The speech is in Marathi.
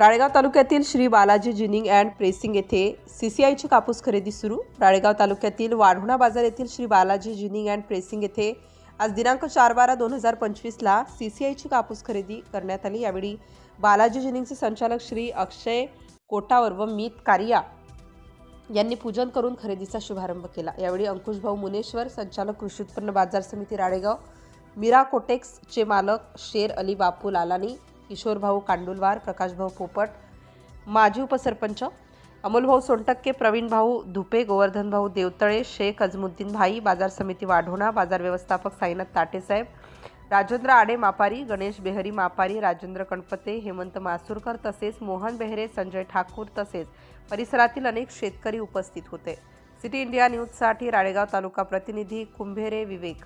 राळेगाव तालुक्यातील Shri Balaji ginning and pressing येथे सीसीआयची कापूस खरेदी सुरू. राळेगाव तालुक्यातील वाढोणा बाजार येथील Shri Balaji ginning and pressing येथे आज दिनांक चार बारा दोन हजार पंचवीसला सीसीआयची कापूस खरेदी करण्यात आली. यावेळी बालाजी जिनिंगचे संचालक श्री अक्षय कोटावर व मीत कारिया यांनी पूजन करून खरेदीचा शुभारंभ केला. यावेळी अंकुशभाऊ मुनेश्वर संचालक कृषी उत्पन्न बाजार समिती राळेगाव मीरा कोटेक्सचे मालक शेर अली बापू लालानी किशोरभाऊ कांडुलवार प्रकाशभाऊ पोपट माजी उपसरपंच अमोलभाऊ सोनटक्के प्रवीणभाऊ धुपे गोवर्धनभाऊ देवतळे शेख अजमुद्दीन भाई बाजार समिती वाढोणा बाजार व्यवस्थापक साईनाथ ताटेसाहेब राजेंद्र आडे मापारी गणेश बेहरी मापारी राजेंद्र कणपते हेमंत मासूरकर तसेच मोहन बेहरे संजय ठाकूर तसेच परिसरातील अनेक शेतकरी उपस्थित होते. सिटी इंडिया न्यूजसाठी राळेगाव तालुका प्रतिनिधी कुंभेरे विवेक.